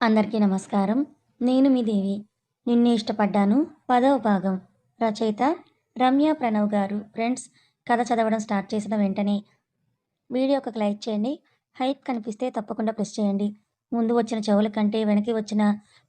అందరికీ నమస్కారం. నేను మీ దేవి. నిన్నే ఇష్టపడ్డాను పదవ భాగం. రచయిత రమ్య ప్రణవ్ గారు. ఫ్రెండ్స్ కథ చదవడం స్టార్ట్ చేసిన వెంటనే వీడియోకి ఒక లైక్ చేయండి. హైప్ కనిపిస్తే తప్పకుండా ప్రెస్ చేయండి. ముందు వచ్చిన చెవుల కంటే వెనక్కి వచ్చిన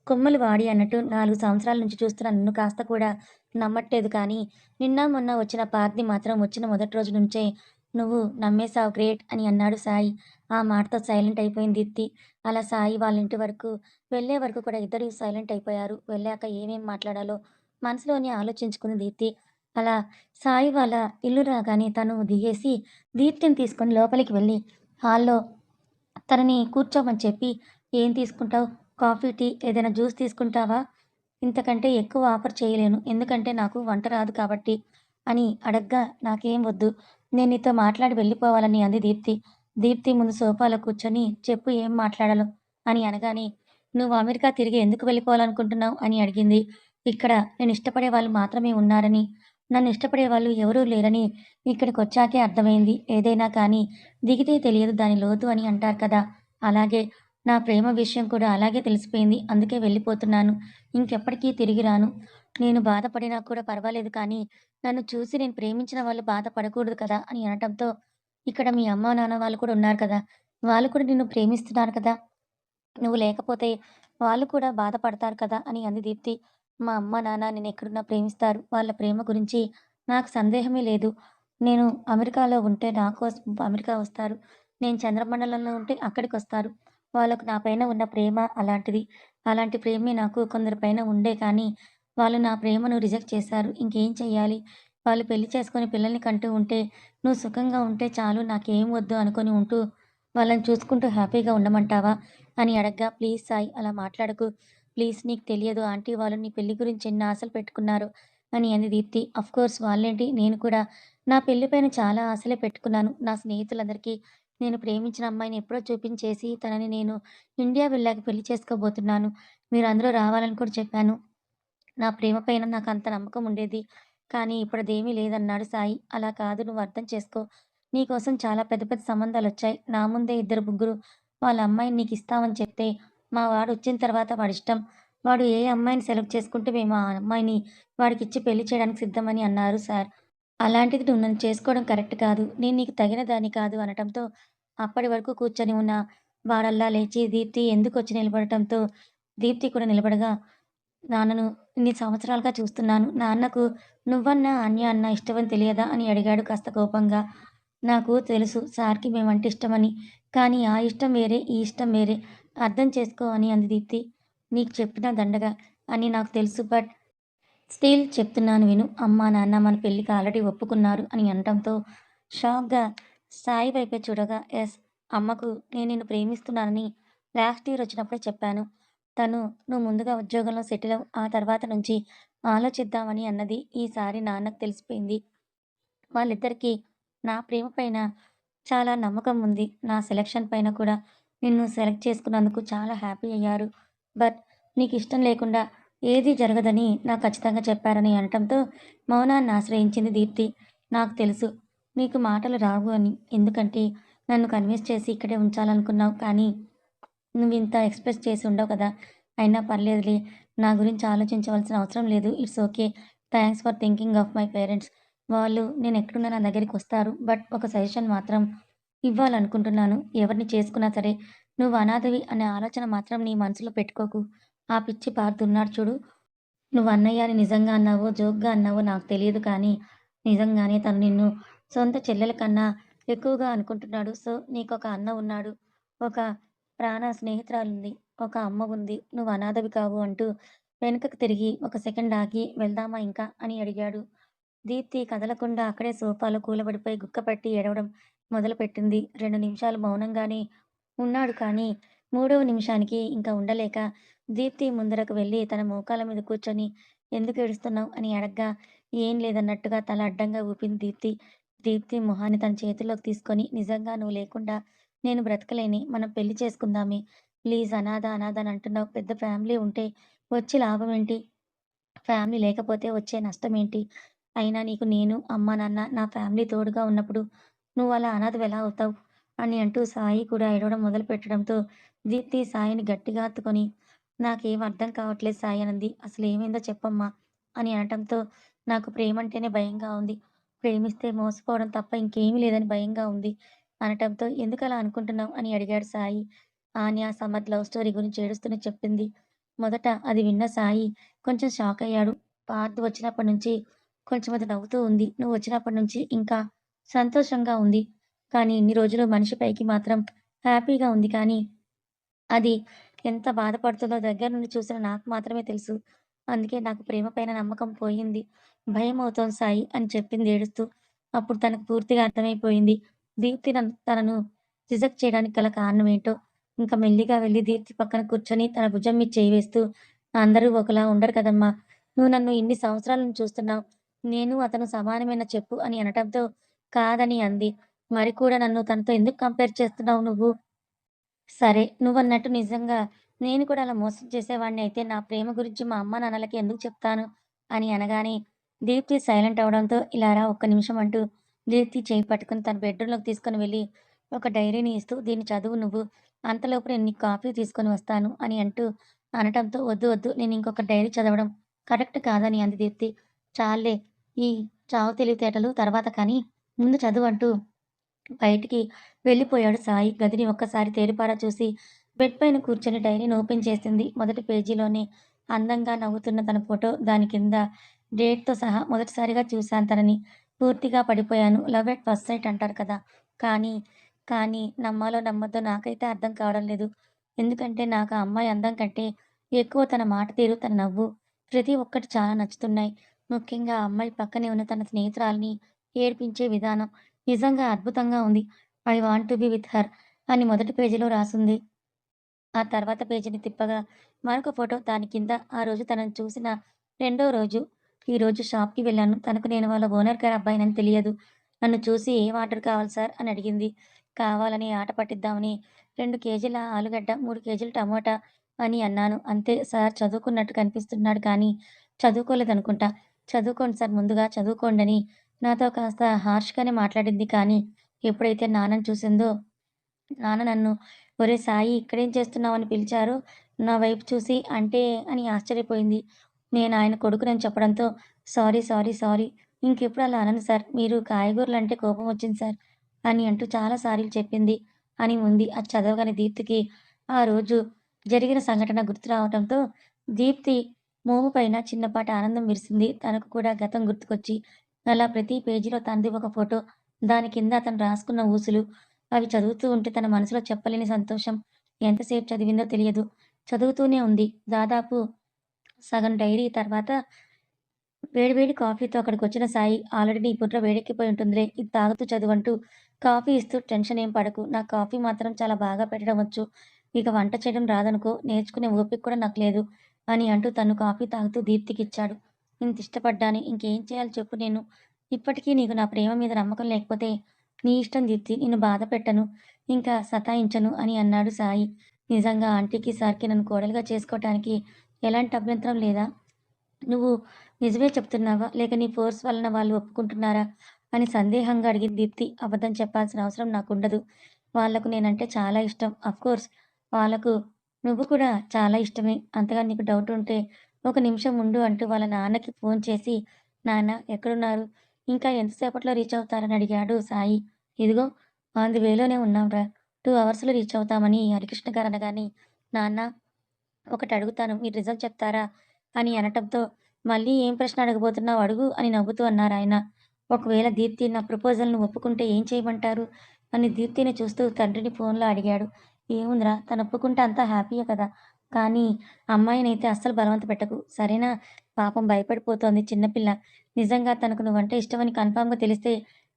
కొమ్మలు వాడి అన్నట్టు నాలుగు సంవత్సరాల నుంచి చూస్తున్న నన్ను కాస్త కూడా నమ్మట్లేదు కానీ నిన్న మొన్న వచ్చిన పార్ది మాత్రం వచ్చిన మొదటి రోజు నుంచే నువ్వు నమ్మేశావు గ్రేట్ అని అన్నాడు సాయి. ఆ మాటతో సైలెంట్ అయిపోయింది దీప్తి. అలా సాయి వాళ్ళ ఇంటి వరకు వెళ్ళే వరకు కూడా ఇద్దరు సైలెంట్ అయిపోయారు. వెళ్ళాక ఏమేం మాట్లాడాలో మనసులోనే ఆలోచించుకుంది దీప్తి. అలా సాయి వాళ్ళ ఇల్లు రాగానే తను దిగేసి దీప్తిని తీసుకొని లోపలికి వెళ్ళి హాల్లో తనని కూర్చోమని చెప్పి ఏం తీసుకుంటావు కాఫీ టీ ఏదైనా జ్యూస్ తీసుకుంటావా ఇంతకంటే ఎక్కువ ఆఫర్ చేయలేను ఎందుకంటే నాకు వంట రాదు కాబట్టి అని అడగ్గా నాకేం వద్దు నేను నీతో మాట్లాడి వెళ్ళిపోవాలని అంది దీప్తి దీప్తి ముందు సోఫాలో కూర్చొని చెప్పు ఏం మాట్లాడాలో? అని అనగానే నువ్వు అమెరికా తిరిగి ఎందుకు వెళ్ళిపోవాలనుకుంటున్నావు? అని అడిగింది. ఇక్కడ నేను ఇష్టపడే వాళ్ళు మాత్రమే ఉన్నారని నన్ను ఇష్టపడే వాళ్ళు ఎవరూ లేరని ఇక్కడికి వచ్చాకే అర్థమైంది. ఏదైనా కానీ దిగితే తెలియదు దాని లోతు అని అంటారు కదా. అలాగే నా ప్రేమ విషయం కూడా అలాగే తెలిసిపోయింది. అందుకే వెళ్ళిపోతున్నాను. ఇంకెప్పటికీ తిరిగి రాను. నేను బాధపడినా కూడా పర్వాలేదు కానీ నన్ను చూసి నేను ప్రేమించిన వాళ్ళు బాధపడకూడదు కదా అని అనటంతో ఇక్కడ మీ అమ్మ నాన్న వాళ్ళు కూడా ఉన్నారు కదా. వాళ్ళు కూడా నిన్ను ప్రేమిస్తున్నారు కదా. నువ్వు లేకపోతే వాళ్ళు కూడా బాధపడతారు కదా అని అంది దీప్తి. మా అమ్మ నాన్న నేను ఎక్కడున్నా ప్రేమిస్తారు. వాళ్ళ ప్రేమ గురించి నాకు సందేహమే లేదు. నేను అమెరికాలో ఉంటే నా కోసం అమెరికా వస్తారు. నేను చంద్రమండలంలో ఉంటే అక్కడికి వస్తారు. వాళ్ళకు నా పైన ఉన్న ప్రేమ అలాంటిది. అలాంటి ప్రేమే నాకు కొందరి పైన ఉండే కానీ వాళ్ళు నా ప్రేమను రిజెక్ట్ చేశారు. ఇంకేం చెయ్యాలి? వాళ్ళు పెళ్ళి చేసుకొని పిల్లల్ని కంటూ ఉంటే నువ్వు సుఖంగా ఉంటే చాలు నాకేం వద్దు అనుకొని ఉంటూ వాళ్ళని చూసుకుంటూ హ్యాపీగా ఉండమంటావా? అని అడగ్గా ప్లీజ్ సాయి అలా మాట్లాడకు. ప్లీజ్ నీకు తెలియదు. ఆంటీ వాళ్ళు నీ పెళ్ళి గురించి ఎన్ని ఆశలు పెట్టుకున్నారు? అని అంది దీప్తి. కోర్స్ వాళ్ళేంటి? నేను కూడా నా పెళ్ళి పైన చాలా ఆశలే పెట్టుకున్నాను. నా స్నేహితులందరికీ నేను ప్రేమించిన అమ్మాయిని ఎప్పుడో చూపించేసి తనని నేను ఇండియా వెళ్ళాక పెళ్ళి చేసుకోబోతున్నాను. మీరు అందరూ రావాలని కూడా చెప్పాను. నా ప్రేమ పైన నాకు అంత నమ్మకం ఉండేది కానీ ఇప్పుడు అదేమీ లేదన్నాడు సాయి. అలా కాదు నువ్వు అర్థం చేసుకో. నీకోసం చాలా పెద్ద పెద్ద సంబంధాలు వచ్చాయి నా ముందే ఇద్దరు ముగ్గురు వాళ్ళ అమ్మాయిని నీకు ఇస్తామని చెప్తే మా వాడు వచ్చిన తర్వాత వాడి ఇష్టం వాడు ఏ అమ్మాయిని సెలెక్ట్ చేసుకుంటే మేము ఆ అమ్మాయిని వాడికి ఇచ్చి పెళ్ళి చేయడానికి సిద్ధమని అన్నారు సార్. అలాంటిది నువ్వు నన్ను చేసుకోవడం కరెక్ట్ కాదు. నేను నీకు తగిన దాన్ని కాదు అనటంతో అప్పటి వరకు కూర్చొని ఉన్న వాడల్లా లేచి దీప్తి ఎందుకు వచ్చి నిలబడటంతో దీప్తి కూడా నిలబడగా నాన్నను ఇన్ని సంవత్సరాలుగా చూస్తున్నాను. నాన్నకు నువ్వన్నా అన్య అన్న ఇష్టమని తెలియదా అని అడిగాడు కాస్త కోపంగా. నాకు తెలుసు సార్కి మేమంటే ఇష్టమని. కానీ ఆ ఇష్టం వేరే ఈ ఇష్టం వేరే. అర్థం చేసుకో అని అంది దీప్తి. నీకు చెప్పిన దండగా అని నాకు తెలుసు బట్ స్టిల్ చెప్తున్నాను విను. అమ్మా నాన్న మన పెళ్ళికి ఆల్రెడీ ఒప్పుకున్నారు అని అనడంతో షాక్గా సాయి వైపే చూడగా ఎస్ అమ్మకు నేను నిన్ను ప్రేమిస్తున్నానని లాస్ట్ ఇయర్ వచ్చినప్పుడే చెప్పాను. తను నువ్వు ముందుగా ఉద్యోగంలో సెటిల్ అవ్వు ఆ తర్వాత నుంచి ఆలోచిద్దామని అన్నది ఈసారి నాన్నకు తెలిసిపోయింది. వాళ్ళిద్దరికీ నా ప్రేమ పైన చాలా నమ్మకం ఉంది. నా సెలక్షన్ పైన కూడా నిన్ను సెలెక్ట్ చేసుకున్నందుకు చాలా హ్యాపీ అయ్యారు. బట్ నీకు ఇష్టం లేకుండా ఏది జరగదని నాకు ఖచ్చితంగా చెప్పారని అనటంతో మౌనాన్ని ఆశ్రయించింది దీప్తి. నాకు తెలుసు నీకు మాటలు రావు అని. ఎందుకంటే నన్ను కన్విన్స్ చేసి ఇక్కడే ఉంచాలనుకున్నావు కానీ నువ్వు ఇంత ఎక్స్‌ప్రెస్ చేసి ఉండవు కదా! అయినా పర్లేదులే. నా గురించి ఆలోచించవలసిన అవసరం లేదు. It's okay. Thanks for thinking of my parents. వాళ్ళు నేను ఎక్కడున్నా నా దగ్గరికి వస్తారు బట్ ఒక సజెషన్ మాత్రం ఇవ్వాలనుకుంటున్నాను. ఎవరిని చేసుకున్నా సరే నువ్వు అనాథవి అనే ఆలోచన మాత్రం నీ మనసులో పెట్టుకోకు. ఆ పిచ్చి పారుతున్నాడు చూడు. నువ్వు అన్నయ్య అని నిజంగా అన్నావో, జోక్‌గా అన్నావో నాకు తెలియదు కానీ నిజంగానే తను నిన్ను సొంత చెల్లెల కన్నా ఎక్కువగా అనుకుంటున్నాడు. సో, నీకు ఒక అన్న ఉన్నాడు. ఒక ప్రాణ స్నేహితురాలుంది. ఒక అమ్మ ఉంది. నువ్వు అనాథవి కావు అంటూ వెనుకకు తిరిగి ఒక సెకండ్ ఆగి వెళ్దామా ఇంకా అని అడిగాడు. దీప్తి కదలకుండా అక్కడే సోఫాలో కూలబడిపోయి గుక్కపట్టి ఎడవడం మొదలుపెట్టింది. రెండు నిమిషాలు మౌనంగానే ఉన్నాడు కానీ మూడవ నిమిషానికి ఇంకా ఉండలేక దీప్తి ముందరకు వెళ్ళి తన మోకాల మీద కూర్చొని ఎందుకు ఏడుస్తున్నావు అని అడగ్గా ఏం లేదన్నట్టుగా తల అడ్డంగా ఊపింది దీప్తి. దీప్తి మొహాన్ని తన చేతిలోకి తీసుకొని నిజంగా నువ్వు లేకుండా నేను బ్రతకలేని మనం పెళ్ళి చేసుకుందామే. ప్లీజ్ అనాథ అనాథ అని అంటున్నావు. పెద్ద ఫ్యామిలీ ఉంటే వచ్చి లాభం ఏంటి? ఫ్యామిలీ లేకపోతే వచ్చే నష్టం ఏంటి? అయినా నీకు నేను, అమ్మా, నాన్న, నా ఫ్యామిలీ తోడుగా ఉన్నప్పుడు నువ్వు అలా అనాథవెలా అవుతావు? అని అంటూ సాయి కూడా ఏడవడం మొదలు పెట్టడంతో దీప్తి సాయిని గట్టిగా హత్తుకొని, "నాకేం అర్థం కావట్లేదు సాయి" అనంది. "అసలేమైందో చెప్పమ్మా" అని అనటంతో, "నాకు ప్రేమంటేనే భయంగా ఉంది. ప్రేమిస్తే మోసపోవడం తప్ప ఇంకేమీ లేదని భయంగా ఉంది" అనటంతో, "ఎందుకలా అనుకుంటున్నావు" అని అడిగాడు సాయి. ఆన్య, సమద్ లవ్ స్టోరీ గురించి ఏడుస్తూనే చెప్పింది. మొదట అది విన్న సాయి కొంచెం షాక్ అయ్యాడు పార్థ్ వచ్చినప్పటి నుంచి కొంచెం అది నవ్వుతూ ఉంది. నువ్వు వచ్చినప్పటి నుంచి ఇంకా సంతోషంగా ఉంది. కానీ ఇన్ని రోజులు మనిషి పైకి మాత్రం హ్యాపీగా ఉంది కానీ, అది ఎంత బాధపడుతుందో దగ్గర నుండి చూసిన నాకు మాత్రమే తెలుసు. అందుకే నాకు ప్రేమ పైన నమ్మకం పోయింది. భయం అవుతోంది సాయి అని చెప్పింది ఏడుస్తూ. అప్పుడు తనకు పూర్తిగా అర్థమైపోయింది. దీప్తి తనను రిజెక్ట్ చేయడానికి గల కారణం ఏంటో ఇంకా మెల్లిగా వెళ్ళి దీప్తి పక్కన కూర్చొని తన భుజం మీద చేయి వేస్తూ, అందరూ ఒకలా ఉండరు కదమ్మా! నువ్వు నన్ను ఇన్ని సంవత్సరాల నుంచి చూస్తున్నావు. నేను, అతను సమానమైన చెప్పు అని అనటంతో, కాదని అంది. మరి కూడా నన్ను తనతో ఎందుకు కంపేర్ చేస్తున్నావు నువ్వు? సరే, నువ్వన్నట్టు నిజంగా నేను కూడా అలా మోసం చేసేవాడిని అయితే నా ప్రేమ గురించి మా అమ్మ నాన్నలకి ఎందుకు చెప్తాను? అని అనగానే దీప్తి సైలెంట్ అవ్వడంతో, ఇలా రా ఒక్క నిమిషం అంటూ దీప్తి చేయి పట్టుకుని తన బెడ్‌రూమ్‌లోకి తీసుకొని వెళ్ళి ఒక డైరీని ఇస్తూ దీన్ని చదువు నువ్వు. అంతలోపు నేను నీకు కాఫీ తీసుకొని వస్తాను అని అంటూ అనటంతో, వద్దు వద్దు నేను ఇంకొక డైరీ చదవడం కరెక్ట్ కాదని అంది దీప్తి. చాలే ఈ చావు తెలివితేటలు తర్వాత కానీ ముందు చదువు అంటూ బయటికి వెళ్ళిపోయాడు సాయి. గదిని ఒక్కసారి తేరిపారా చూసి బెడ్ పైన కూర్చొని డైరీని ఓపెన్ చేసింది. మొదటి పేజీలోనే అందంగా నవ్వుతున్న తన ఫోటో. దాని కింద డేట్‌తో సహా మొదటిసారిగా చూశాను తనని. పూర్తిగా పడిపోయాను. లవ్ ఎట్ ఫస్ట్ సైట్ అంటారు కదా! కానీ, కానీ నమ్మాలో నమ్మద్దో నాకైతే అర్థం కావడం లేదు. ఎందుకంటే నాకు ఆ అమ్మాయి అందం కంటే ఎక్కువ తన మాట తీరు, తన నవ్వు ప్రతి ఒక్కటి చాలా నచ్చుతున్నాయి. ముఖ్యంగా అమ్మాయి పక్కనే ఉన్న తన స్నేహితురాల్ని ఏడ్పించే విధానం నిజంగా అద్భుతంగా ఉంది. I want to be with her అని మొదటి పేజీలో రాసింది ఆ తర్వాత పేజీని తిప్పగా మరొక ఫోటో దాని కింద ఆ రోజు తనని చూసిన రెండో రోజు. ఈరోజు షాప్‌కి వెళ్ళాను. తనకు నేను వాళ్ళ ఓనర్ గారి అబ్బాయినని తెలియదు. నన్ను చూసి ఏం ఆర్డర్ కావాలి సార్ అని అడిగింది. కావాలని ఆట పట్టిద్దామని రెండు కేజీల ఆలుగడ్డ, మూడు కేజీల టమోటా అని అన్నాను. అంతే సార్ చదువుకున్నట్టు కనిపిస్తున్నాడు కానీ చదువుకోలేదనుకుంటా. చదువుకోండి సార్ ముందుగా చదువుకోండని నాతో కాస్త హార్ష్‌గానే మాట్లాడింది. కానీ ఎప్పుడైతే నాన్నని చూసిందో నాన్న నన్ను ఒరే సాయి ఇక్కడేం చేస్తున్నావు అని పిలిచారు. నా వైపు చూసి అంటే అని ఆశ్చర్యపోయింది. నేను ఆయన కొడుకునని చెప్పడంతో సారీ, సారీ, సారీ ఇంకెప్పుడు అలా అనను సార్. మీరు కాయగూరలంటే కోపం వచ్చింది సార్ అని అంటూ చాలా సారీలు చెప్పింది అని ఉంది. అది చదవగానే దీప్తికి ఆ రోజు జరిగిన సంఘటన గుర్తు రావడంతో దీప్తి మోము పైన చిన్నపాటి ఆనందం విరిసింది. తనకు కూడా గతం గుర్తుకొచ్చి అలా ప్రతి పేజీలో తనది ఒక ఫోటో. దాని కింద అతను రాసుకున్న ఊసులు. అవి చదువుతూ ఉంటే తన మనసులో చెప్పలేని సంతోషం. ఎంతసేపు చదివిందో తెలియదు. చదువుతూనే ఉంది. దాదాపు సగం డైరీ తర్వాత వేడి వేడి కాఫీతో అక్కడికొచ్చిన సాయి ఆల్రెడీ నీ బుర్ర వేడెక్కిపోయి ఉంటుందిలే. ఇది తాగుతూ చదువంటూ కాఫీ ఇస్తూ టెన్షన్ ఏం పడకు. నాకు కాఫీ మాత్రం చాలా బాగా పెట్టడం వచ్చు. ఇక వంట చేయడం రాదనుకో నేర్చుకునే ఓపిక కూడా నాకు లేదు అని అంటూ తను కాఫీ తాగుతూ దీప్తికి ఇచ్చాడు ఇంత ఇష్టపడ్డాను. ఇంకేం చేయాలో చెప్పు నేను. ఇప్పటికీ నీకు నా ప్రేమ మీద నమ్మకం లేకపోతే నీ ఇష్టం దీప్తి. నిన్ను బాధ పెట్టను. ఇంకా సతాయించను అని అన్నాడు సాయి. నిజంగా ఆంటీకి, సార్‌కి నన్ను కోడలుగా చేసుకోవటానికి ఎలాంటి అభ్యంతరం లేదా? నువ్వు నిజమే చెప్తున్నావా? లేక నీ ఫోర్స్ వలన వాళ్ళు ఒప్పుకుంటున్నారా? అని సందేహంగా అడిగింది దీప్తి. అబద్ధం చెప్పాల్సిన అవసరం నాకు ఉండదు వాళ్ళకు నేనంటే చాలా ఇష్టం. కోర్స్ వాళ్ళకు నువ్వు కూడా చాలా ఇష్టమే. అంతగా నీకు డౌట్ ఉంటే ఒక నిమిషం ఉండు అంటూ వాళ్ళ నాన్నకి ఫోన్ చేసి నాన్న ఎక్కడున్నారు? ఇంకా ఎంతసేపట్లో రీచ్ అవుతారని అడిగాడు సాయి. ఇదిగో ఆన్ ది వేలోనే ఉన్నాంరా. టూ అవర్స్‌లో రీచ్ అవుతామని హరికృష్ణ గారు అనగాని నాన్న ఒకటి అడుగుతాను మీరు రిజల్ట్ చెప్తారా? అని అనటంతో మళ్ళీ ఏం ప్రశ్న అడగబోతున్నావు అడుగు అని నవ్వుతూ అన్నారు ఆయన ఒకవేళ దీప్తి నా ప్రపోజల్‌ను ఒప్పుకుంటే ఏం చేయమంటారు? అని దీప్తిని చూస్తూ తండ్రిని ఫోన్‌లో అడిగాడు. ఏముందిరా తను ఒప్పుకుంటే అంతా హ్యాపీయే కదా! కానీ అమ్మాయినైతే అస్సలు బలవంత పెట్టకు. సరేనా? పాపం భయపడిపోతోంది చిన్నపిల్ల. నిజంగా తనకు నువ్వంటే ఇష్టమని కన్ఫామ్గా తెలిస్తే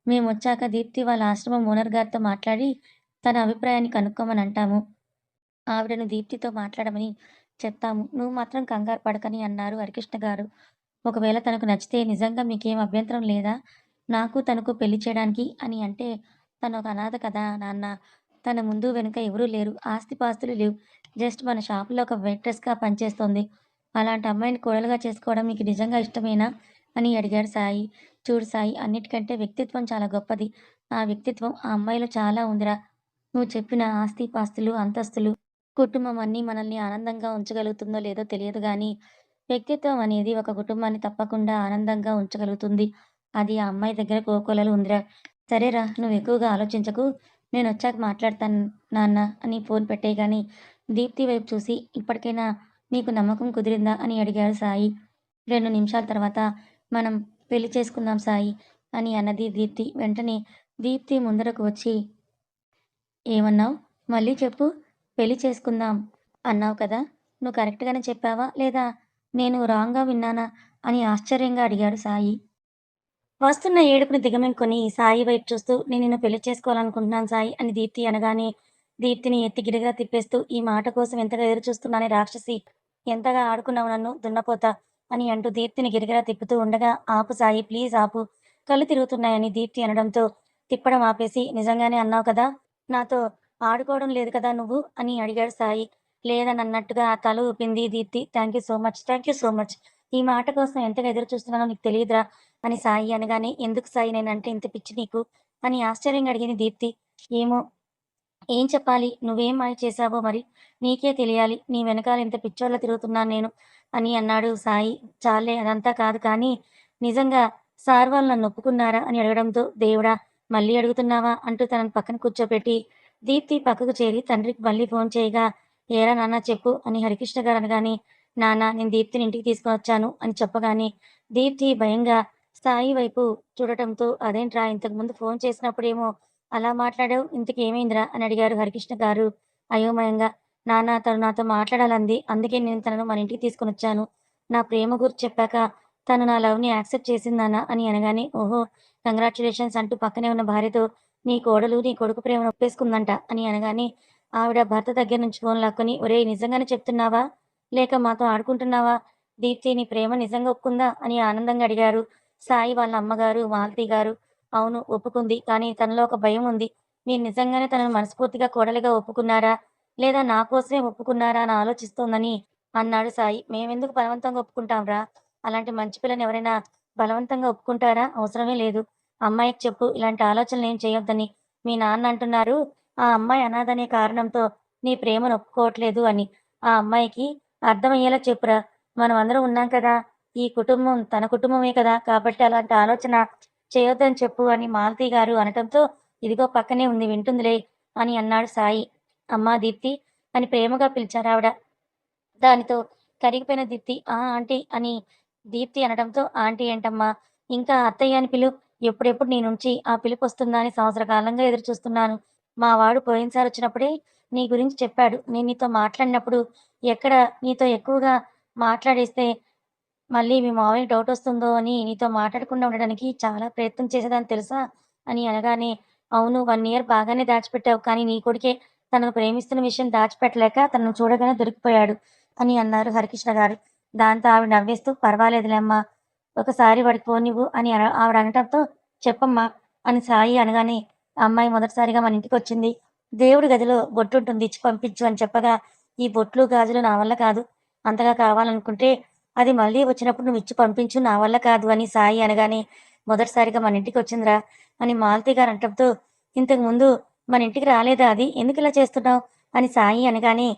మేము వచ్చాక దీప్తి వాళ్ళ ఆశ్రమం ఓనర్ గారితో మాట్లాడి తన అభిప్రాయాన్ని కనుక్కోమని అంటాము. ఆవిడను దీప్తితో మాట్లాడమని చెప్తాము. నువ్వు మాత్రం కంగారు పడకని అన్నారు హరికృష్ణ గారు. ఒకవేళ తనకు నచ్చితే నిజంగా మీకేం అభ్యంతరం లేదా? నాకు తనకు పెళ్ళి చేయడానికి అని అంటే తనొక అనాథ కదా నాన్న. తన ముందు వెనుక ఎవరూ లేరు. ఆస్తిపాస్తులు లేవు. జస్ట్ మన షాపులో ఒక వెయిట్రెస్‌గా పనిచేస్తోంది. అలాంటి అమ్మాయిని కోడలుగా చేసుకోవడం మీకు నిజంగా ఇష్టమేనా? అని అడిగాడు సాయి. చూడు సాయి అన్నిటికంటే వ్యక్తిత్వం చాలా గొప్పది. ఆ వ్యక్తిత్వం ఆ అమ్మాయిలో చాలా ఉందిరా. నువ్వు చెప్పిన ఆస్తి, పాస్తులు, అంతస్తులు కుటుంబం అన్నీ మనల్ని ఆనందంగా ఉంచగలుగుతుందో లేదో తెలియదు కానీ వ్యక్తిత్వం అనేది ఒక కుటుంబాన్ని తప్పకుండా ఆనందంగా ఉంచగలుగుతుంది. అది ఆ అమ్మాయి దగ్గర కోకొలలు ఉందిరా! సరేరా నువ్వు ఎక్కువగా ఆలోచించకు. నేను వచ్చాక మాట్లాడతాను నాన్న అని ఫోన్ పెట్టేయగానే దీప్తి వైపు చూసి ఇప్పటికైనా నీకు నమ్మకం కుదిరిందా? అని అడిగాడు సాయి. రెండు నిమిషాల తర్వాత మనం పెళ్ళి చేసుకుందాం సాయి అని అన్నది దీప్తి. వెంటనే దీప్తి ముందరకు వచ్చి ఏమన్నావు? మళ్ళీ చెప్పు. పెళ్ళి చేసుకుందాం అన్నావు కదా! నువ్వు కరెక్ట్‌గానే చెప్పావా? లేదా నేను రాంగ్‌గా విన్నానా? అని ఆశ్చర్యంగా అడిగాడు సాయి. వస్తున్న ఏడుపుని దిగమెంకొని సాయి వైపు చూస్తూ నేను నిన్ను పెళ్ళి చేసుకోవాలనుకుంటున్నాను సాయి అని దీప్తి అనగానే దీప్తిని ఎత్తి గిరిగిరా తిప్పేస్తూ ఈ మాట కోసం ఎంతగా ఎదురుచూస్తున్నానే రాక్షసి! ఎంతగా ఆడుకున్నావు నన్ను దున్నపోత అని అంటూ దీప్తిని గిరిగిరా తిప్పుతూ ఉండగా ఆపు సాయి ప్లీజ్ ఆపు. కళ్ళు తిరుగుతున్నాయని దీప్తి అనడంతో తిప్పడం ఆపేసి నిజంగానే అన్నావు కదా! నాతో ఆడుకోవడం లేదు కదా నువ్వు? అని అడిగాడు సాయి. లేదని అన్నట్టుగా తల ఊపింది Deepti. You so much. Thank you so much. ఈ మాట కోసం ఎంతగా ఎదురుచూస్తున్నానో నీకు తెలియదురా అని సాయి అనగానే ఎందుకు సాయి నేనంటే ఇంత పిచ్చి నీకు? అని ఆశ్చర్యంగా అడిగింది దీప్తి. ఏమో! ఏం చెప్పాలి? నువ్వేం మాయ చేశావో మరి నీకే తెలియాలి. నీ వెనకాల ఇంత పిచ్చోళ్ళ తిరుగుతున్నాను నేను అని అన్నాడు సాయి. చాలే అదంతా కాదు కానీ నిజంగా సార్ వాళ్ళు నన్ను ఒప్పుకున్నారా? అని అడగడంతో దేవుడా! మళ్ళీ అడుగుతున్నావా? అంటూ తనను పక్కన కూర్చోపెట్టి దీప్తి పక్కకు చేరి తండ్రికి మళ్ళీ ఫోన్ చేయగా ఏరా నాన్న చెప్పు అని హరికృష్ణ గారు అనగానే నాన్న నేను దీప్తిని ఇంటికి తీసుకువచ్చాను అని చెప్పగానే దీప్తి భయంగా సాయి వైపు చూడటంతో అదేంట్రా ఇంతకుముందు ఫోన్ చేసినప్పుడేమో అలా మాట్లాడావు ఇంతకేమైందిరా అని అడిగారు హరికృష్ణ గారు అయోమయంగా. నాన్న తను నాతో మాట్లాడాలంది. అందుకే నేను తనను మన ఇంటికి తీసుకొనొచ్చాను. నా ప్రేమ గురించి చెప్పాక తను నా లవ్‌ని యాక్సెప్ట్ చేసింది అని అనగానే ఓహో! కంగ్రాచులేషన్స్ అంటూ పక్కనే ఉన్న భార్యతో నీ కోడలు నీ కొడుకు ప్రేమను ఒప్పేసుకుందంట అని అనగానే ఆవిడ భర్త దగ్గర నుంచి ఫోన్ లాక్కొని ఒరేయ్ నిజంగానే చెప్తున్నావా? లేక మాతో ఆడుకుంటున్నావా? దీప్తి నీ ప్రేమ నిజంగా ఒప్పుకుందా? అని ఆనందంగా అడిగారు సాయి వాళ్ళ అమ్మగారు మాలతి గారు. అవును ఒప్పుకుంది. కానీ తనలో ఒక భయం ఉంది. మీరు నిజంగానే తనను మనస్ఫూర్తిగా కోడలిగా ఒప్పుకున్నారా? లేదా నా కోసమే ఒప్పుకున్నారా అని ఆలోచిస్తోందని అన్నాడు సాయి. మేమెందుకు బలవంతంగా ఒప్పుకుంటాంరా? అలాంటి మంచి పిల్లని ఎవరైనా బలవంతంగా ఒప్పుకుంటారా? అవసరమే లేదు. అమ్మాయికి చెప్పు ఇలాంటి ఆలోచనలు ఏం చేయొద్దని. మీ నాన్న అంటున్నారు ఆ అమ్మాయి అనాథనే కారణంతో నీ ప్రేమను ఒప్పుకోవట్లేదు అని. ఆ అమ్మాయికి అర్థమయ్యేలా చెప్పురా. మనం అందరం ఉన్నాం కదా! ఈ కుటుంబం తన కుటుంబమే కదా! కాబట్టి అలాంటి ఆలోచన చేయొద్దని చెప్పు అని మాలతి గారు అనటంతో ఇదిగో పక్కనే ఉంది వింటుందిలే అని అన్నాడు సాయి. అమ్మా దీప్తి అని ప్రేమగా పిలిచారు ఆవిడ దానితో కరిగిపోయిన దీప్తి ఆ ఆంటీ అని దీప్తి అనడంతో ఆంటీ ఏంటమ్మా? ఇంకా అత్తయ్య అని పిలు. ఎప్పుడెప్పుడు నీ నుంచి ఆ పిలుపొస్తుందా అని సంవత్సర కాలంగా ఎదురుచూస్తున్నాను. మా వాడు పోయినసారొచ్చినప్పుడే నీ గురించి చెప్పాడు. నేను నీతో మాట్లాడినప్పుడు ఎక్కడ నీతో ఎక్కువగా మాట్లాడేస్తే మళ్ళీ మీ మావైకి డౌట్ వస్తుందో అని నీతో మాట్లాడకుండా ఉండడానికి చాలా ప్రయత్నం చేసేదాన్ని తెలుసా? అని అనగానే అవును వన్ ఇయర్ బాగానే దాచిపెట్టావు. కానీ నీ కొడుకే తనను ప్రేమిస్తున్న విషయం దాచిపెట్టలేక తనను చూడగానే దొరికిపోయాడు అని అన్నారు హరికృష్ణ గారు. దాంతో ఆవిడ నవ్వేస్తూ పర్వాలేదులేమ్మా ఒకసారి వాడికి పోనివ్వు అని ఆవిడ అనటంతో చెప్పమ్మా! అని సాయి అనగానే అమ్మాయి మొదటిసారిగా మన ఇంటికి వచ్చింది దేవుడి గదిలో బొట్టుంటుంది ఇచ్చి పంపించు అని చెప్పగా ఈ బొట్లు, గాజులు నా వల్ల కాదు. అంతగా కావాలనుకుంటే అది మళ్ళీ వచ్చినప్పుడు నువ్వు ఇచ్చి పంపించు నా వల్ల కాదు అని సాయి అనగానే మొదటిసారిగా మన ఇంటికి వచ్చిందిరా అని మాలతి గారు అనటంతో ఇంతకు ముందు మన ఇంటికి రాలేదా అది? ఎందుకిలా చేస్తున్నావు? అని సాయి అనగానే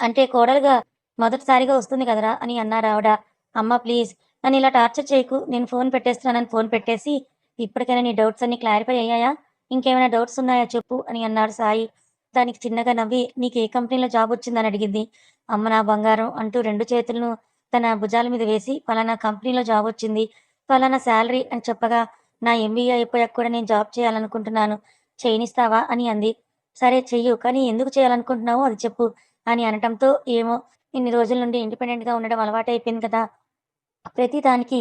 అంటే కోడలుగా మొదటిసారిగా వస్తుంది కదరా! అని అన్నారు ఆవిడ అమ్మా ప్లీజ్ నన్నిలా టార్చర్ చేయకు. నేను ఫోన్ పెట్టేస్తున్నానని ఫోన్ పెట్టేసి ఇప్పటికైనా నీ డౌట్స్ అన్ని క్లారిఫై అయ్యాయా? ఇంకేమైనా డౌట్స్ ఉన్నాయా చెప్పు అని అన్నాడు సాయి. దానికి చిన్నగా నవ్వి నీకు ఏ కంపెనీలో జాబ్ వచ్చిందని అడిగింది. అమ్మ నా బంగారం అంటూ రెండు చేతులను తన భుజాల మీద వేసి ఫలానా కంపెనీలో జాబ్ వచ్చింది. ఫలానా శాలరీ అని చెప్పగా నా ఎంబీఏ అయిపోయాక కూడా నేను జాబ్ చేయాలనుకుంటున్నాను. చేయనిస్తావా? అని అంది. సరే చెయ్యు. కానీ ఎందుకు చేయాలనుకుంటున్నావో అది చెప్పు అని అనటంతో ఏమో ఇన్ని రోజుల నుండి ఇండిపెండెంట్‌గా ఉండడం అలవాటైపోయింది కదా! ప్రతి దానికి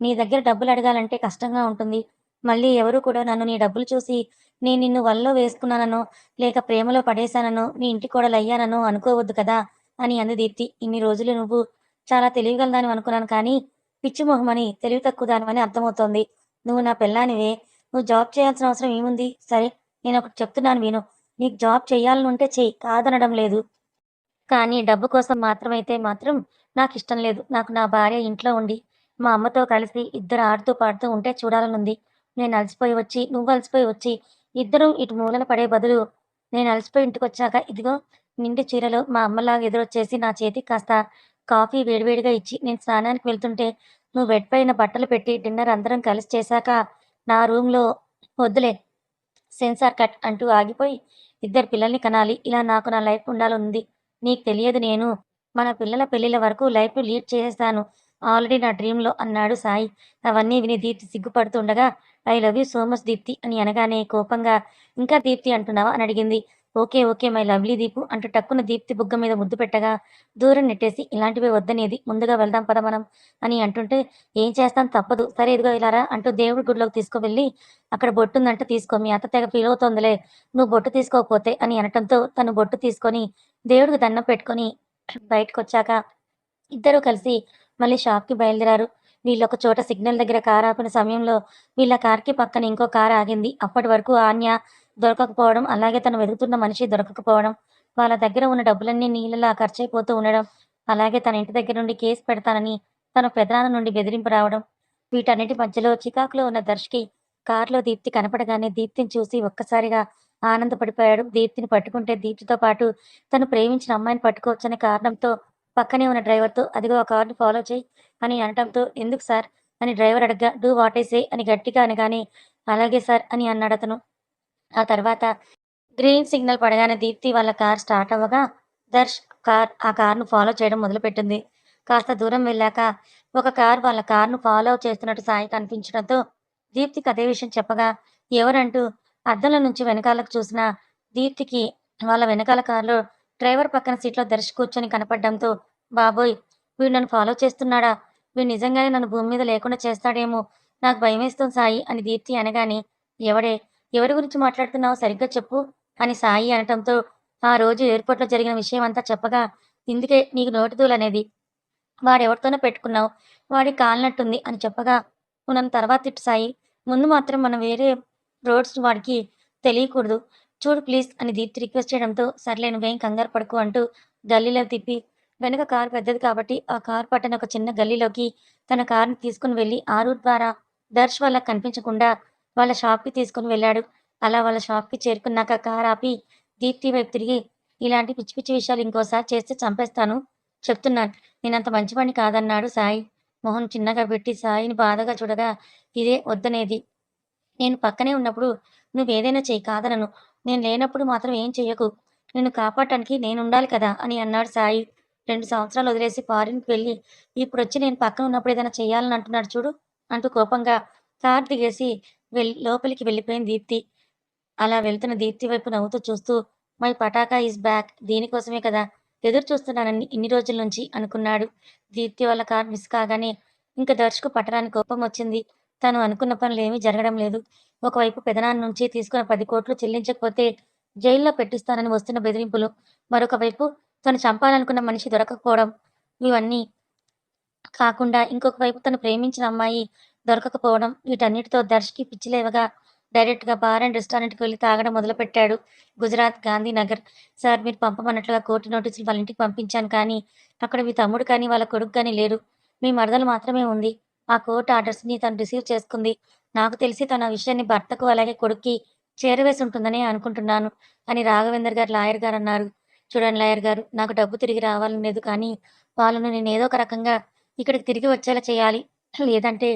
నీ దగ్గర డబ్బులు అడగాలంటే కష్టంగా ఉంటుంది. మళ్ళీ ఎవరు కూడా నన్ను నీ డబ్బులు చూసి నేను నిన్ను వల్లో వేసుకున్నాననో, లేక ప్రేమలో పడేశాననో, నీ ఇంటి కోడలయ్యాననో అనుకోవద్దు కదా! అని అంది దీప్తి. ఇన్ని రోజులు నువ్వు చాలా తెలివిగలదానివి అనుకున్నాను కానీ పిచ్చి మొహమని, తెలివి తక్కువ దానివని అర్థమవుతోంది. నువ్వు నా పెళ్ళానివే. నువ్వు జాబ్ చేయాల్సిన అవసరం ఏముంది? సరే నేను ఒకటి చెప్తున్నాను విను. నీకు జాబ్ చేయాలనుంటే చెయ్యి. కాదనడం లేదు. కానీ డబ్బు కోసం మాత్రమైతే మాత్రం నాకు ఇష్టం లేదు. నాకు నా భార్య ఇంట్లో ఉండి, మా అమ్మతో కలిసి ఇద్దరు ఆడుతూ పాడుతూ ఉంటే చూడాలనుంది. నేను అలసిపోయి వచ్చి, నువ్వు అలసిపోయి వచ్చి, ఇద్దరం ఇటు మూలన పడే బదులు నేను అలసిపోయి ఇంటికొచ్చాక ఇదిగో నిండు చీరలో మా అమ్మలాగా ఎదురొచ్చేసి నా చేతికి కాస్త కాఫీ వేడివేడిగా ఇచ్చి నేను స్నానానికి వెళ్తుంటే నువ్వు బెడ్ పైన బట్టలు పెట్టి డిన్నర్ అందరం కలిసి చేశాక నా రూమ్లో వద్దులే సెన్సార్ కట్ అంటూ ఆగిపోయి ఇద్దరు పిల్లల్ని కనాలి ఇలా నాకు నా లైఫ్ ఉండాలనుంది నీకు తెలియదు నేను మన పిల్లల పెళ్ళిళ్ళ వరకు లైఫ్ లీడ్ చేసేస్తాను. ఆల్రెడీ నా డ్రీమ్లో అన్నాడు సాయి. అవన్నీ విని Deepti సిగ్గుపడుతుండగా I love you so much Deepti అని అనగానే కోపంగా ఇంకా దీప్తి అంటున్నావా? అని అడిగింది. Okay okay my lovely Deepu అంటూ టక్కున దీప్తి బుగ్గ మీద ముద్దు పెట్టగా దూరం నెట్టేసి ఇలాంటివి వద్దనేది ముందుగా వెళ్దాం పద మనం అని అంటుంటే ఏం చేస్తాం తప్పదు. సరే ఇదిగో ఇలారా అంటూ దేవుడి గుడిలోకి తీసుకువెళ్ళి అక్కడ బొట్టు ఉందంటే తీసుకో మీ అత్త తెగ ఫీల్ అవుతోందిలే. నువ్వు బొట్టు తీసుకోకపోతే అని అనటంతో తను బొట్టు తీసుకొని దేవుడికి దండం పెట్టుకొని బయటకు వచ్చాక ఇద్దరూ కలిసి మళ్ళీ షాప్కి బయలుదేరారు. వీళ్ళు ఒక చోట సిగ్నల్ దగ్గర కారు ఆపిన సమయంలో వీళ్ళ కార్కి పక్కన ఇంకో కారు ఆగింది. అప్పటి వరకు ఆన్య దొరకకపోవడం అలాగే తను వెతుకుతున్న మనిషి దొరకకపోవడం వాళ్ళ దగ్గర ఉన్న డబ్బులన్నీ నీళ్ళలా ఖర్చయిపోతూ ఉండడం అలాగే తన ఇంటి దగ్గర నుండి కేసు పెడతానని తన పెదనాన్న నుండి బెదిరింపు రావడం వీటన్నిటి మధ్యలో చికాకులో ఉన్న దర్శకి కారులో దీప్తి కనపడగానే దీప్తిని చూసి ఒక్కసారిగా ఆనందపడిపోయాడు. దీప్తిని పట్టుకుంటే దీప్తితో పాటు తను ప్రేమించిన అమ్మాయిని పట్టుకోవచ్చనే కారణంతో పక్కనే ఉన్న డ్రైవర్తో అదిగో ఆ కార్ని ఫాలో చేయి అని అనటంతో ఎందుకు సార్? అని డ్రైవర్ అడగ్గా డూ వాట్ అని గట్టిగా అనగానే అలాగే సార్ అని అన్నాడు అతను. ఆ తర్వాత గ్రీన్ సిగ్నల్ పడగానే దీప్తి వాళ్ళ కార్ స్టార్ట్ అవ్వగా దర్శ్ కార్ ఆ కార్ను ఫాలో చేయడం మొదలుపెట్టింది. కాస్త దూరం వెళ్ళాక ఒక కార్ వాళ్ళ కార్ను ఫాలో చేస్తున్నట్టు సాయి కనిపించడంతో దీప్తికి అదే విషయం చెప్పగా ఎవరంటూ అద్దంలో నుంచి వెనకాలకు చూసిన దీప్తికి వాళ్ళ వెనకాల కారులో డ్రైవర్ పక్కన సీట్లో దర్శ కూర్చొని కనపడడంతో బాబోయ్ వీడు నన్ను ఫాలో చేస్తున్నాడా? వీడు నిజంగానే నన్ను భూమి మీద లేకుండా చేస్తాడేమో? నాకు భయమేస్తుంది సాయి అని దీప్తి అనగానే ఎవడే? ఎవరి గురించి మాట్లాడుతున్నావు? సరిగ్గా చెప్పు అని సాయి అనటంతో ఆ రోజు ఎయిర్పోర్ట్లో జరిగిన విషయం అంతా చెప్పగా ఇందుకే నీకు నోటిదూలు అనేది. వాడెవరితోనో పెట్టుకున్నావు. వాడి కాలినట్టుంది అని చెప్పగా నువ్వు నన్ను తర్వాత తిట్టు సాయి. ముందు మాత్రం మనం వేరే రోడ్స్ వాడికి తెలియకూడదు. చూడు ప్లీజ్ అని దీప్తి రిక్వెస్ట్ చేయడంతో సర్లే వేం కంగారు పడుకు అంటూ గల్లీలో తిప్పి వెనుక కారు పెద్దది కాబట్టి ఆ కారు పట్టణ ఒక చిన్న గల్లీలోకి తన కారుని తీసుకుని వెళ్ళి ఆ రూట్ ద్వారా దర్శ్ వాళ్ళకి కనిపించకుండా వాళ్ళ షాప్కి తీసుకుని వెళ్ళాడు. అలా వాళ్ళ షాప్కి చేరుకున్నాక కార్ ఆపి దీప్తి వైపు తిరిగి ఇలాంటి పిచ్చి పిచ్చి విషయాలు ఇంకోసారి చేస్తే చంపేస్తాను చెప్తున్నాను. నేనంత మంచివాడిని కాదన్నాడు సాయి. మొహం చిన్నగా పెట్టి సాయిని బాధగా చూడగా ఇదే వద్దనేది. నేను పక్కనే ఉన్నప్పుడు నువ్వేదైనా చెయ్యి కాదనను. నేను లేనప్పుడు మాత్రం ఏం చెయ్యకు. నిన్ను కాపాడటానికి నేను ఉండాలి కదా అని అన్నాడు సాయి. రెండు సంవత్సరాలు వదిలేసి ఫారిన్కి వెళ్ళి ఇప్పుడు వచ్చి నేను పక్కన ఉన్నప్పుడు ఏదైనా చేయాలని అంటున్నాడు చూడు అంటూ కోపంగా కార్ దిగేసి వెళ్ళి లోపలికి వెళ్ళిపోయింది దీప్తి. అలా వెళ్తున్న దీప్తి వైపు నవ్వుతూ చూస్తూ మై పటాకా ఈజ్ బ్యాక్. దీనికోసమే కదా. ఎదురు చూస్తున్నానని ఇన్ని రోజుల నుంచి అనుకున్నాడు. దీప్తి వాళ్ళ కార్ మిస్ కాగానే ఇంకా దర్శకు పట్టడానికి కోపం వచ్చింది. తను అనుకున్న పనులు ఏమీ జరగడం లేదు. ఒకవైపు పెదనాన్న నుంచి తీసుకున్న పది కోట్లు చెల్లించకపోతే జైల్లో పెట్టిస్తానని వస్తున్న బెదిరింపులు. మరొక వైపు తను చంపాలనుకున్న మనిషి దొరకకపోవడం. ఇవన్నీ కాకుండా ఇంకొక వైపు తను ప్రేమించిన అమ్మాయి దొరకకపోవడం. వీటన్నిటితో దర్శకి పిచ్చిలేవగా డైరెక్ట్గా బార్ అండ్ రెస్టారెంట్కి వెళ్ళి తాగడం మొదలుపెట్టాడు గుజరాత్ గాంధీనగర్. సార్ మీరు పంపమన్నట్లుగా కోర్టు నోటీసులు వాళ్ళ ఇంటికి పంపించాను కానీ అక్కడ మీ తమ్ముడు కానీ వాళ్ళ కొడుకు కానీ లేరు. మీ మరదలు మాత్రమే ఉంది. ఆ కోర్ట్ ఆర్డర్స్ని తను రిసీవ్ చేసుకుంది. నాకు తెలిసి తన విషయాన్ని భర్తకు అలాగే కొడుక్కి చేరవేసి ఉంటుందని అనుకుంటున్నాను అని రాఘవేందర్ గారు లాయర్ గారు అన్నారు చూడండి లాయర్ గారు నాకు డబ్బు తిరిగి రావాలని లేదు కానీ వాళ్ళను నేను ఏదో ఒక రకంగా ఇక్కడికి తిరిగి వచ్చేలా చేయాలి. లేదంటే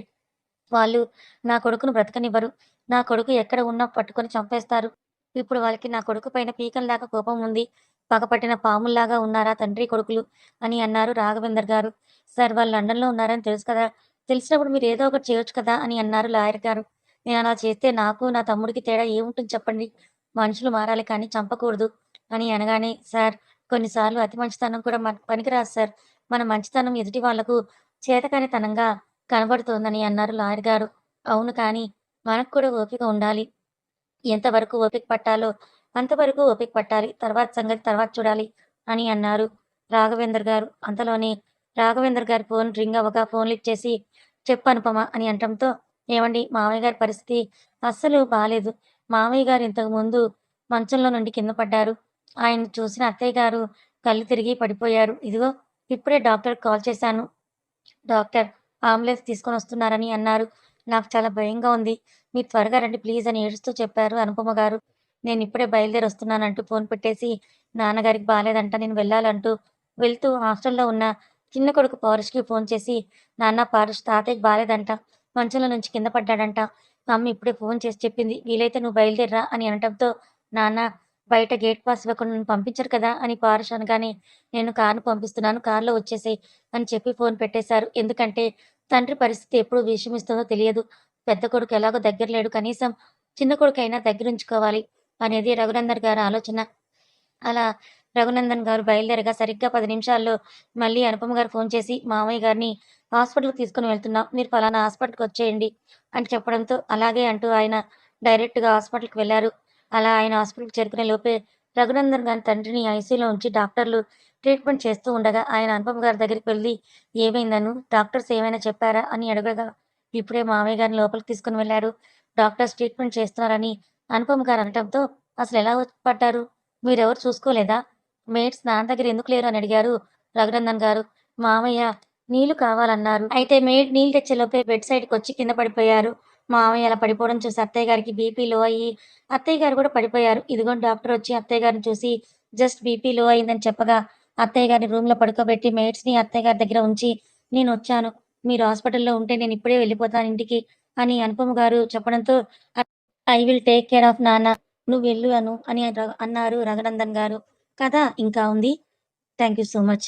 వాళ్ళు నా కొడుకును బ్రతకనివ్వరు. నా కొడుకు ఎక్కడ ఉన్నా పట్టుకొని చంపేస్తారు. ఇప్పుడు వాళ్ళకి నా కొడుకు పైన పీకల్లాగా కోపం ఉంది. పగపట్టిన పాముల్లాగా ఉన్నారా తండ్రి కొడుకులు అని అన్నారు రాఘవేందర్ గారు. సార్ వాళ్ళు లండన్లో ఉన్నారని తెలుసు కదా. తెలిసినప్పుడు మీరు ఏదో ఒకటి చేయొచ్చు కదా అని అన్నారు లాయర్ గారు. నేను అలా చేస్తే నాకు నా తమ్ముడికి తేడా ఏముంటుంది చెప్పండి? మనుషులు మారాలి కానీ చంపకూడదు అని అనగానే సార్ కొన్నిసార్లు అతి మంచితనం కూడా మన పనికిరాదు సార్. మన మంచితనం ఎదుటి వాళ్ళకు చేతకానితనంగా కనబడుతోందని అన్నారు లాయర్ గారు. అవును కానీ మనకు కూడా ఓపిక ఉండాలి. ఎంతవరకు ఓపిక పట్టాలో అంతవరకు ఓపిక పట్టాలి. తర్వాత సంగతి తర్వాత చూడాలి అని అన్నారు రాఘవేందర్ గారు. అంతలోనే రాఘవేందర్ గారి ఫోన్ రింగ్ అవ్వగా ఫోన్ లిఫ్ట్ చేసి చెప్పు అనుపమ అని అనటంతో ఏమండి మామయ్య గారి పరిస్థితి అస్సలు బాగాలేదు మామయ్య గారు ఇంతకు ముందు మంచంలో నుండి కింద పడ్డారు. ఆయన చూసిన అత్తయ్య గారు కళ్ళు తిరిగి పడిపోయారు. ఇదిగో ఇప్పుడే డాక్టర్ కాల్ చేశాను. డాక్టర్ అంబులెన్స్ తీసుకొని వస్తున్నారని అన్నారు. నాకు చాలా భయంగా ఉంది. మీరు త్వరగా రండి ప్లీజ్ అని ఏడుస్తూ చెప్పారు అనుపమ గారు. నేను ఇప్పుడే బయలుదేరి వస్తున్నానంటూ ఫోన్ పెట్టేసి నాన్నగారికి బాలేదంట నేను వెళ్ళాలంటూ వెళ్తూ హాస్టల్లో ఉన్న చిన్న కొడుకు పౌరుష్కి ఫోన్ చేసి నాన్న పౌరుష్ తాతయ్యకి బాలేదంట. మంచంలో నుంచి కింద పడ్డాడంట. మా అమ్మ ఇప్పుడే ఫోన్ చేసి చెప్పింది. వీలైతే నువ్వు బయలుదేరరా అని అనటంతో నాన్న బయట గేట్ పాస్ ఇవ్వకుండా నన్ను పంపించరు కదా అని పారుష్ అనగానే నేను కారును పంపిస్తున్నాను. కారులో వచ్చేసాయి అని చెప్పి ఫోన్ పెట్టేశారు. ఎందుకంటే తండ్రి పరిస్థితి ఎప్పుడు విషమిస్తుందో తెలియదు. పెద్ద కొడుకు ఎలాగో దగ్గర లేడు. కనీసం చిన్న కొడుకైనా దగ్గరుంచుకోవాలి అనేది రఘునందర్ గారి ఆలోచన. అలా రఘునందన్ గారు బయలుదేరగా సరిగ్గా పది నిమిషాల్లో మళ్ళీ అనుపమ గారు ఫోన్ చేసి మామయ్య గారిని హాస్పిటల్కి తీసుకుని వెళ్తున్నాం. మీరు ఫలానా హాస్పిటల్కి వచ్చేయండి అని చెప్పడంతో అలాగే అంటూ ఆయన డైరెక్ట్గా హాస్పిటల్కి వెళ్ళారు. అలా ఆయన హాస్పిటల్కి చేరుకునే లోపే రఘునందన్ గారి తండ్రిని ఐసీలో ఉంచి డాక్టర్లు ట్రీట్మెంట్ చేస్తూ ఉండగా ఆయన అనుపమ గారి దగ్గరికి వెళ్ళి ఏమైందను? డాక్టర్స్ ఏమైనా చెప్పారా? అని అడగగా ఇప్పుడే మామయ్య గారిని లోపలికి తీసుకుని వెళ్ళారు. డాక్టర్స్ ట్రీట్మెంట్ చేస్తున్నారని అనుపమ గారు అనటంతో అసలు ఎలా పడ్డారు? మీరెవరు చూసుకోలేదా? మేట్స్ నాన్న దగ్గర ఎందుకు లేరు అని అడిగారు రఘునందన్ గారు. మామయ్య నీళ్ళు కావాలన్నారు. అయితే మేడ్ నీళ్ళు తెచ్చేలోపే బెడ్ సైడ్కి వచ్చి కింద పడిపోయారు. మామయ్య అలా పడిపోవడం చూసి అత్తయ్య గారికి బీపీ లో అయ్యి అత్తయ్య గారు కూడా పడిపోయారు. ఇదిగో డాక్టర్ వచ్చి అత్తయ్య గారిని చూసి జస్ట్ బీపీ లో అయిందని చెప్పగా అత్తయ్య గారిని రూమ్లో పడుకోబెట్టి మేట్స్ని అత్తయ్య గారి దగ్గర ఉంచి నేను వచ్చాను. మీరు హాస్పిటల్లో ఉంటే నేను ఇప్పుడే వెళ్ళిపోతాను ఇంటికి అని అనుపమ గారు చెప్పడంతో I will take care of నాన్న. నువ్వు వెళ్ళు అను అని అన్నారు రఘునందన్ గారు. కథ ఇంకా ఉంది. Thank you so much